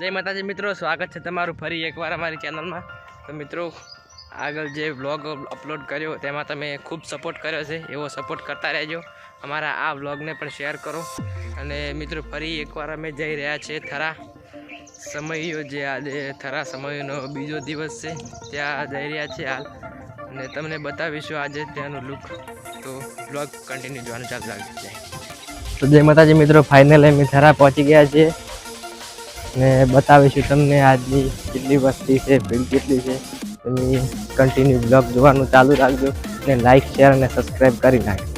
જય માતાજી મિત્રો, સ્વાગત છે તમારું ફરી એકવાર અમારી ચેનલમાં. તો મિત્રો, આગળ જે વ્લોગ અપલોડ કર્યો, તેમાં તમે ખૂબ સપોર્ટ કર્યો છે, એવો સપોર્ટ કરતા રહેજો. અમારા આ વ્લોગને પણ શેર કરો. અને મિત્રો, ફરી એકવાર અમે જઈ રહ્યા છીએ થરા સમયો જે આજે થરા સમયનો બીજો દિવસ છે, ત્યાં જઈ રહ્યા છીએ હાલ. અને તમને બતાવીશું આજે ત્યાંનું લુક તો વ્લોગ કન્ટિન્યુ જોવાનું ચાલુ રાખજો. તો જય માતાજી મિત્રો ફાઇનલ અમે થરા પહોંચી ગયા છીએ. ને બતાવીશું તમને આજની કેટલી વસ્તી છે ભીડ કેટલી છે. તમે કન્ટિન્યુ બ્લોગ જોવાનું ચાલુ રાખજો ને લાઈક શેર અને સબસ્ક્રાઈબ કરી નાખજો.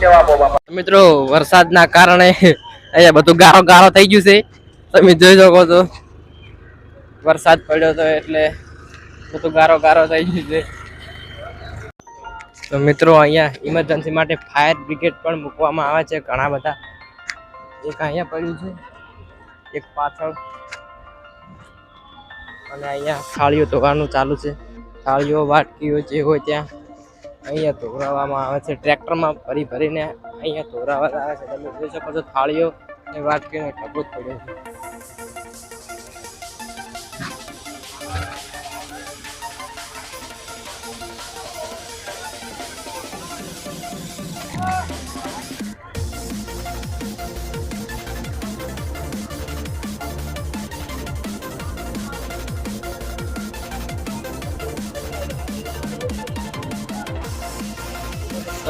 મિત્રો, વરસાદના કારણે અહીંયા બધું ગારો ગારો થઈ ગયું છે. તમે જોઈ શકો છો. વરસાદ પડ્યો તો એટલે બધું ગારો ગારો થઈ ગયું છે. તો મિત્રો, અહીંયા ઇમરજન્સી માટે ફાયર બ્રિગેડ પણ મૂકવામાં આવે છે ઘણા બધા. એક અહીંયા પડ્યું છે. એક પાછળ. અને અહીંયા થાળીઓ ધોવાનું ચાલુ છે. થાળીઓ વાટકીઓ જે હોય ત્યાં. અહીંયા ધોરાવવામાં આવે છે. ટ્રેક્ટરમાં ભરી ભરીને અહીંયા ધોરાવા આવે છે. તમે જોઈ શકો છો થાળીઓ ને વાટકીનો ટપો જ પડ્યો છે.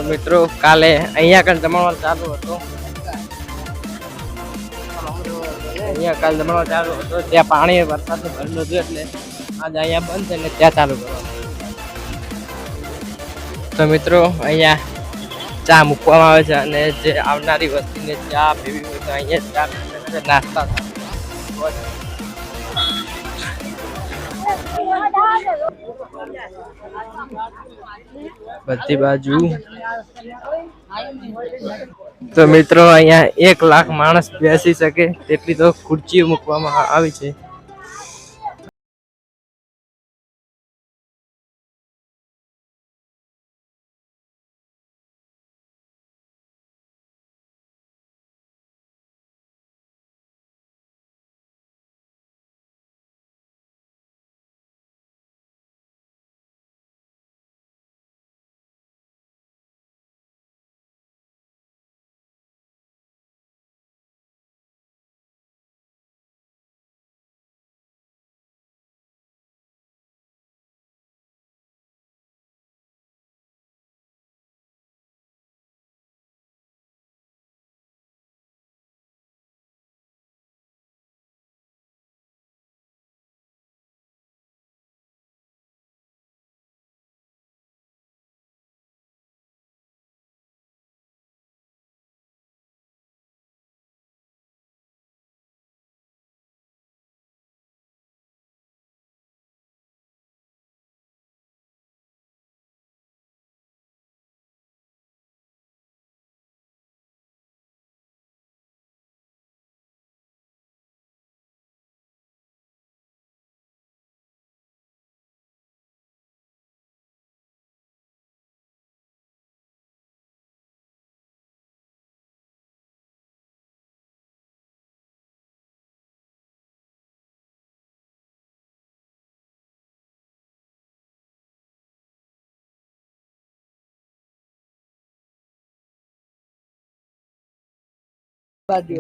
તો મિત્રો, કાલે અહીંયા કાલે જમણવાર ચાલુ હતો. અહીંયા કાલે જમણવાર ચાલુ હતો. ત્યાં પાણી વરસાદ ભરેલું હતું એટલે આજે અહીંયા બંધ છે ને ત્યાં ચાલુ કરવાનું. તો મિત્રો, અહીંયા ચા મૂકવામાં આવે છે અને જે આવનારી વસ્તીને ચા પીવી હોય તો અહીંયા ચા નાસ્તા બધી બાજુ. તો મિત્રો, અહીંયા એક લાખ માણસ બેસી શકે તેટલી તો ખુરચીઓ મૂકવામાં આવી છે.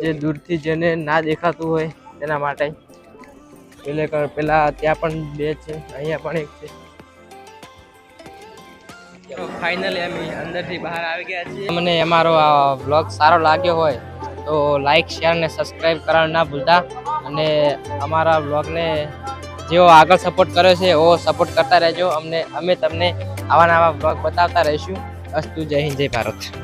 જે દૂરથી જેને ના દેખાતું હોય તેના માટે. એટલે પેલા ત્યાં પણ બે છે અહીંયા પણ એક છે. ફાઇનલી અમે અંદરથી બહાર આવી ગયા છીએ. મને અમારો આ બ્લોગ સારો લાગ્યો હોય તો લાઈક શેર ને સબસ્ક્રાઈબ કરવાનું ના ભૂલતા. અને અમારા બ્લોગને જેવો આગળ સપોર્ટ કર્યો છે એવો સપોર્ટ કરતા રહેજો. અમને અમે તમને આવા નવા બ્લોગ બતાવતા રહીશું. અસ્તુ જય હિન્દ જય ભારત.